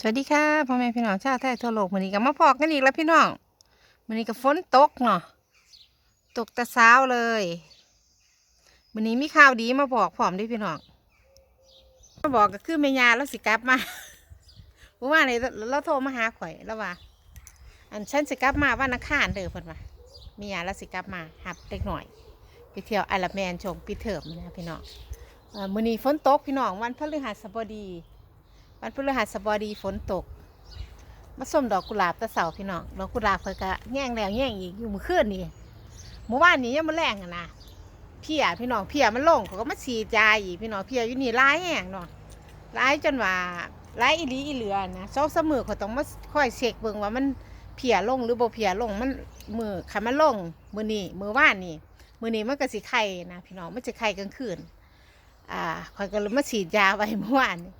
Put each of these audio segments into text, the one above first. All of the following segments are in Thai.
สวัสดีค่ะพ่อแม่พี่น้องชาวไทยทั่วโลกมื้อนี้ก็มาพอกันอีกแล้วพี่น้องมื้อนี้ก็ฝนตกเนาะตกแต่เช้าเลยมื้อนี้มีข่าวดีมาบอกพร้อมด้วยพี่น้องมาบอกก็คือแม่ยาแล้วสิกลับมาเมื่อวานนี้เราโทรมาหาข่อยแล้วว่า อันฉันสิกลับมาวันอังคารเด้อเพิ่นว่าแม่ยาแล้วสิกลับมาหับเด็กหน่อยไปเที่ยวไอลาแมนชมปีเถิมนะพี่น้องมื้อนี้ฝนตกพี่น้องวันพฤหัสบดี วันพฤหัสบดีฝนตก มาส้มดอกกุหลาบตะเสาพี่น้อง ดอกกุหลาบเคยกะแง่งแล้วแง่งอีกอยู่เมื่อคืนนี่เมื่อวานนี้ยังมาแรงอะนะเพียพี่น้องเพียมันลงเขาก็มาฉีดยาอีกพี่น้องเพียอยู่นี่ร้ายแห้งเนาะร้ายจนว่าร้ายอีหลีอีเหลือนะซอกสมือเขาต้องมาค่อยเช็คเบิ่งว่ามันเพียลงหรือบ่เพียลงมันมือคันมันลงมือนี่มือว่านนี่มือนี่มันก็สิไข่นะพี่น้องมันจะไข่กลางคืนอ่าข่อยก็เลยมาฉีดยาไว้เมื่อวานนี่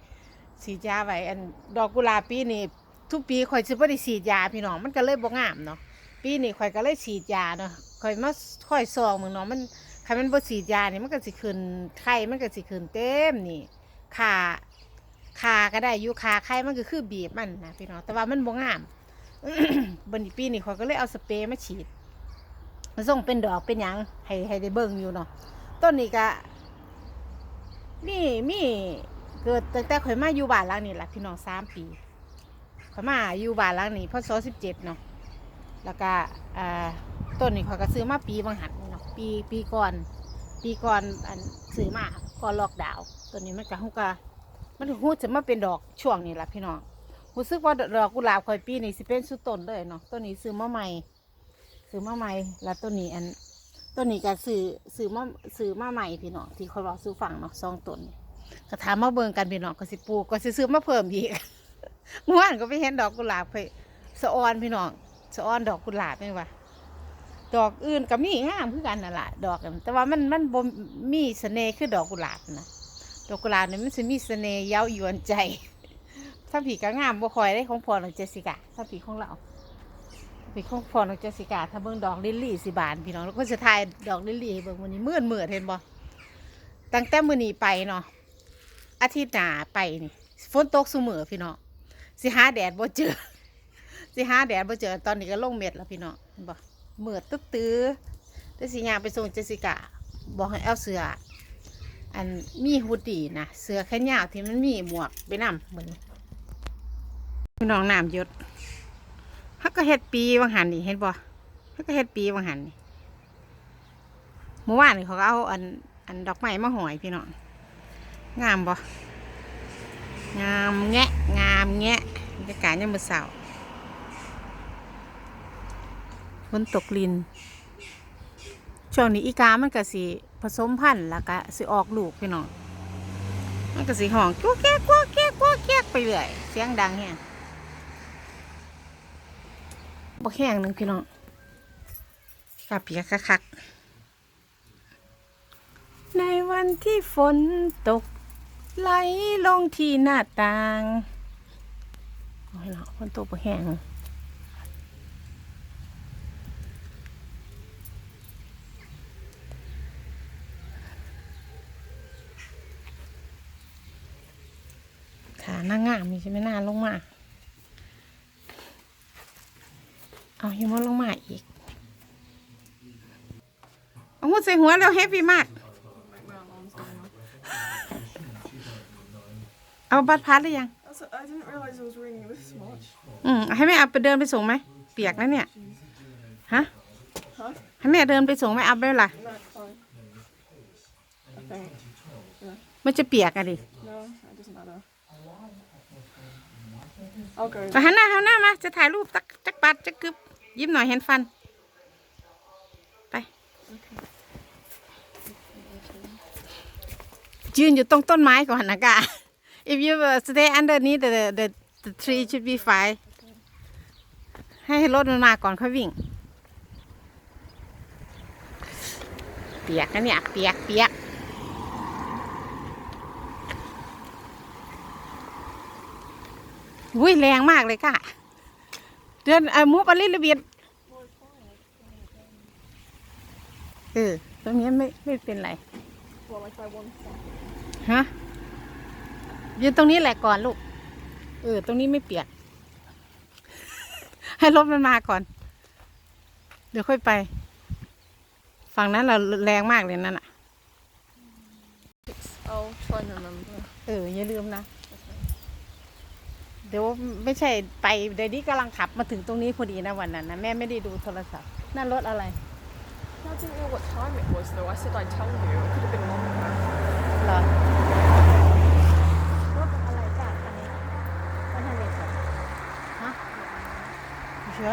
ฉีดยาไว้อันดอกกุหลาบปีนี้ทุกปีข่อยสิบ่ได้ฉีดยาพี่น้องมันก็เลยบ่งามเนาะปีนี้ข่อยก็เลยฉีดยาเนาะข่อยมาค่อยซองมึงเนาะมันคันมันบ่ฉีดยานี่มันก็สิขึ้นไข้มันก็สิขึ้นเต็มนี่ขาขาก็ได้อยู่ขาไข้มันก็คือบีบมันนะพี่น้องแต่ว่ามันบ่งามบันปีนี้ข่อยก็เลยเอาสเปรย์มาฉีดมันส่งเป็นดอกเป็นหยังให้ให้ได้เบิ่งอยู่เนาะต้นนี้ก็มีมี เกิดตั้งแต่ข่อยมาอยู่บ้านหลังนี้แหละพี่น้องสามปีข่อยมาอยู่บ้านหลังนี้พศสิบเจ็ดเนาะแล้วก็ต้นนี้ข่อยก็ซื้อมาปีบางหันเนาะปีปีก่อน ปีก่อนอันซื้อมาก่อนล็อกดาวต้นนี้มันก็ฮู้ก็มันฮู้จะมาเป็นดอกช่วงนี้แหละพี่น้องรู้สึกว่าดอกกุหลาบข่อยปีนี้สิเป็นสุดต้นเลยเนาะต้นนี้ซื้อมาใหม่ซื้อมาใหม่แล้วต้นนี้อันต้นนี้ก็ซื้อซื้อมาซื้อมาใหม่พี่น้องที่เขาบอกซื้อฝั่งเนาะสองต้นนี่ ก็ถามมาเบิ่งกันพี่น้องก็สิปลูกก็สิซื้อมาเพิ่มอีกเมื่อวานก็ไปเห็นดอกกุหลาบไปสะออนพี่น้องสะออนดอกกุหลาบนี่ว่าดอกอื่นก็มีงามคือกันนั่นแหละดอกแต่ว่ามันมันบ่มีเสน่ห์คือดอกกุหลาบนะดอกกุหลาบเนี่ยมันสิมีเสน่ห์เย้ายวนใจถ้าผีก็งามบ่คอยได้ของพอของเจสิกาถ้าผีของเราพี่ของพรของเจสิกาถ้าเบิ่งดอกลิลลี่สิบานพี่น้องแล้วก็จะถ่ายดอกลิลลี่เบิ่งมื้อนี้มื่นมื่นเห็นบ่ตั้งแต่มื้อนี้ไปเนาะ อาทิตย์หน้าไปนี่ฝนตกซุมือพี่น้องสิหาแดดบ่เจอสิหาแดดบ่เจอตอนนี้ก็ลงเม็ดแล้วพี่น้องเห็นบ่มืดตึ๊ดตื้อแต่สิยางไปส่งเจสิกาบอกให้เอาเสื้ออันมีฮูดดีนะเสื้อแขนยาวที่มันมีหมวกไปนำเหมือนพี่น้องน้ำยดฮักก็เฮ็ดปีวังหันนี่เห็นบ่ฮักก็เฮ็ดปีวังหันนี่เมื่อวานนี่เขาเอาอันอันดอกไม้มาหอยพี่น้อง งามบ่งามแงะงามแงะบรรยากาศยังมือเสาฝนตกลินช่วงนี้อีกามันก็สิผสมพันธุ์แล้วก็สิออกลูกพี่น้องมันก็สิห้องกัวแก๊กกัวแก๊กกัวแก๊กไปเรื่อยเสียงดังแฮงบักแห้งหนึ่งพี่น้องกับเปียกคักในวันที่ฝนตก ไหลลงที่หน้าต่างโอ้ยเนาะฝนตกบักแห้งขาหน้างามมีใช่ไหมหน้าลงมา เอาหิมะลงมาอีกเอาหัวใส่หัวแล้วแฮปปี้มาก เอาบัตรพัดหรือยัง That's, I didn't realise I was ringing this much. อืมให้แม่เอาไปเดินไปส่งไหมเปียกนะเนี่ยฮะ Huh? ให้แม่เดินไปส่งไหมเอาไปล่ะ No, it's fine. I think. มันจะเปียกอะดิ No, it doesn't matter. I'll go. เอาหันหน้าหันหน้ามา จะถ่ายรูปจักจักปัดจักกึบยิ้มหน่อยเห็นฟัน ไป ยืนอยู่ตรงต้นไม้ก่อนนะกะ if you uh, stay underneath the the the tree should be fine ให้รถมันมาก่อนค่อยวิ่ง เปียกนะเนี่ยเปียกเปียกอุ้ยแรงมากเลยค่ะ เดินเอามูปลิลเบียดเออตรงนี้ไม่ไม่เป็นไร Well, like by one step. ฮะ ยืนตรงนี้แหละก่อนลูก This เออ ตรงนี้ไม่เปียก ให้รถมันมาก่อน เดี๋ยวค่อยไป ฝั่งนั้นเราแรงมากเลยนั่นอะ I'll try and remember. เออ อย่าลืมนะ เดี๋ยวไม่ใช่ไปเดี๋ยวนี้กำลังขับมาถึงตรงนี้พอดีนะวันนั้นนะแม่ไม่ได้ดูโทรศัพท์นั่นรถอะไร I didn't know what time it was though. I said I'd tell you. It could have been longer. เหรอรถอะไรจ้ะคันนี้คันนี้เลยจ้ะฮะ เชื่อ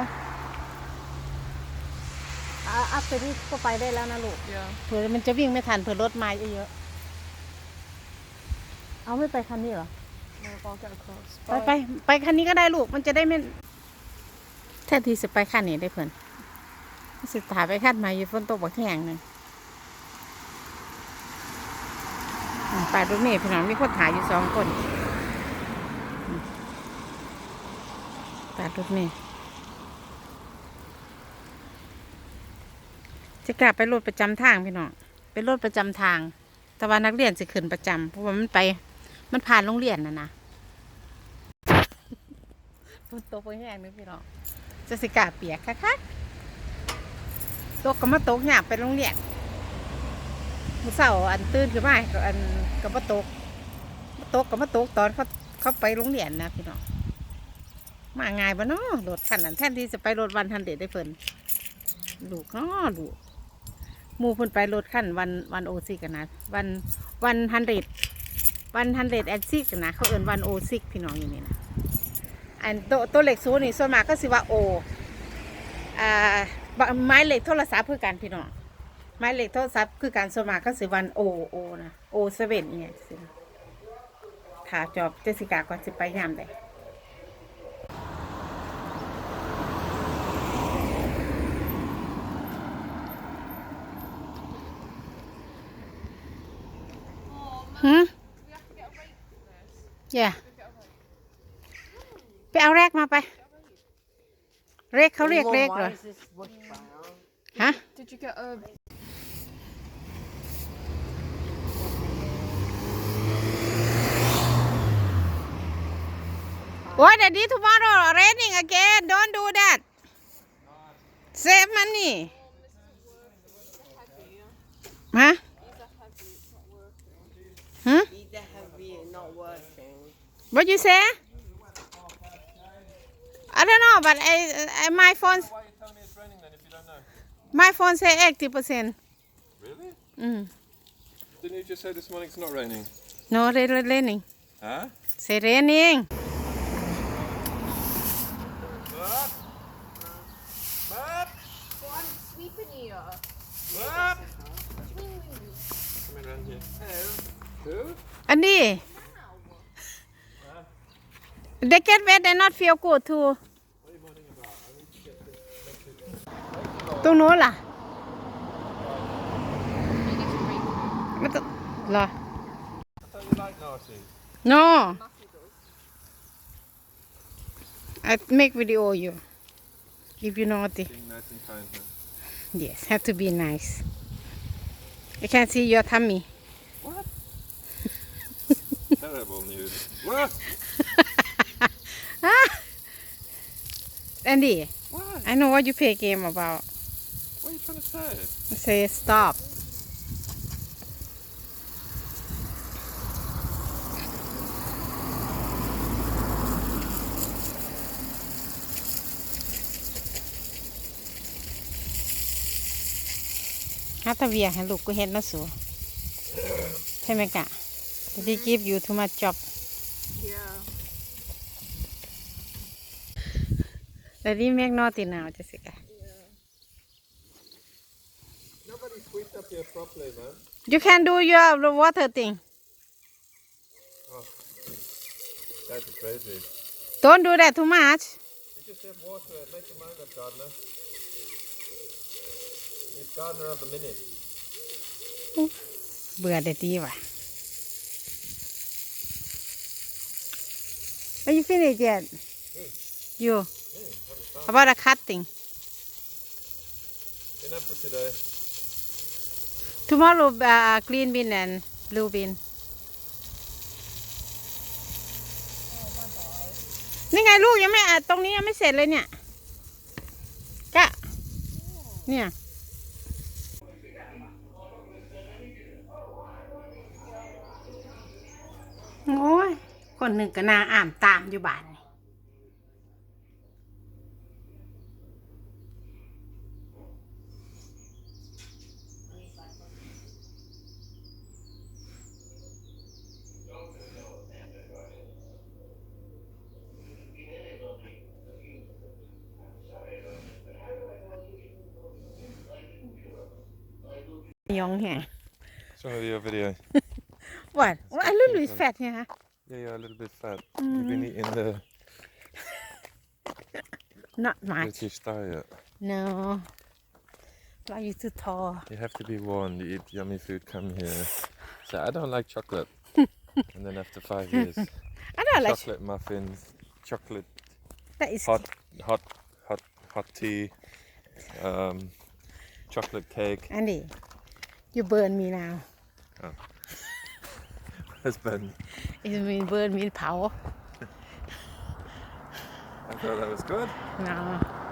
อะอัพไปนี่ก็ไปได้แล้วนะลูก Yeah. เผื่อมันจะวิ่งไม่ทันเผื่อรถมาเยอะๆเอาไม่ไปคันนี้เหรอ No, I'll get across. ไปไปไปคันนี้ก็ได้ลูกมันจะได้ไม่แท้ที่จะไปคันนี้ได้เพื่อนสิตาไปคันมาอยู่ฝนตกบักแห้งหนึ่งอ่าไปรถเมล์พี่น้องมีคนถ่ายอยู่สองคนอืมไปรถเมล์ จะกลับไปรถประจำทางพี่น้องเป็นรถประจำทาง แต่ว่านักเรียนสิขึ้นประจำเพราะว่ามันไป มันผ่านโรงเรียนนะนะฝนตกไปแห้งนึงพี่น้องจะสิกาเปียกค่ะค่ะตกก็มาตกหยาบไปโรงเรียนมือเสาอันตื่นขึ้นมาก็อันก็มาตกมาตกก็มาตกตอนเขาเขาไปโรงเรียนนะพี่น้องมาง่ายบ่เนาะรถคันนั้นแทนที่จะไปรถวันทันเดได้เพิ่นลูกเนาะลูก หมู่เพิ่นไปรถคันวันวันโอซิกันนะวันวันฮันเดวันฮันเดแอนซิกนะเขาเอิ้นวันโอซิกพี่น้องอยู่นี่นะอันตัวตัวเหล็กศูนี่ส่วนมากก็สิว่าโออ่าไม้เหล็กโทรศัพท์คือการพี่น้องไม้เหล็กโทรศัพท์คือการส่วนมากก็สิวันโอโอนะโอเซเว่นเนี่ยสิถ้าจอบเจสิกาก่อนสิไปยามใด หืม Yeah ไปเอาแรกมาไป เรกเขาเรียกเรกเหรอ ฮะ Did you get a? What daddy tomorrow raining again don't do that save money ฮะ ฮะ Either heavy and not working. what you say I don't know but I, I my phone Why are you telling me it's raining then if you don't know? my phone say 80 percent Really? mm. Didn't you just say this morning it's not raining? no ra- raining Huh? say raining What? What? I'm sweeping here. What? Come around here. Who? อันนี้ they get wet they not feel good too ตรงโน้นล่ะไม่ต้องเหรอ I thought you liked Narcy. no I make video you if you naughty Being nice and kind, huh? yes have to be nice I can see your tummy What? Terrible news. What? Andy What? I know what you play game about What are you trying to say? say stop ฮัตเวียให้ลูกกูเห็นนะสูใช่ไหมกะ Did he give you too much job Yeah. Did he make naughty now Jessica Nobody swept up here properly, man. You can do your water thing That's crazy. Don't do that too much You just have water. Make your mind up, gardener. You're gardener of the minute. เบื่อเด็ดดีว่ะ Are you finished yet? You. How about the cutting? Enough for today. Tomorrow, uh, green bean and blue bean. นี่ไงลูกยังไม่อะตรงนี้ยังไม่เสร็จเลยเนี่ยกะเนี่ยโอ้ย คนหนึ่งก็นาอ่ามตามอยู่บ้านนี่ยองแหง Show your video. What? Well, a little bit fat here. Yeah, a little bit fat. Mm. You've been eating the Not much. British diet. No. Why you too tall? You have to be warned. You eat yummy food, come here. So I don't like chocolate. and then after five years, I don't like chocolate muffins, chocolate that is hot, hot, hot, hot tea, um, chocolate cake. Andy. You burn me now. Husband, It mean burn mean เผา I thought that was good. No.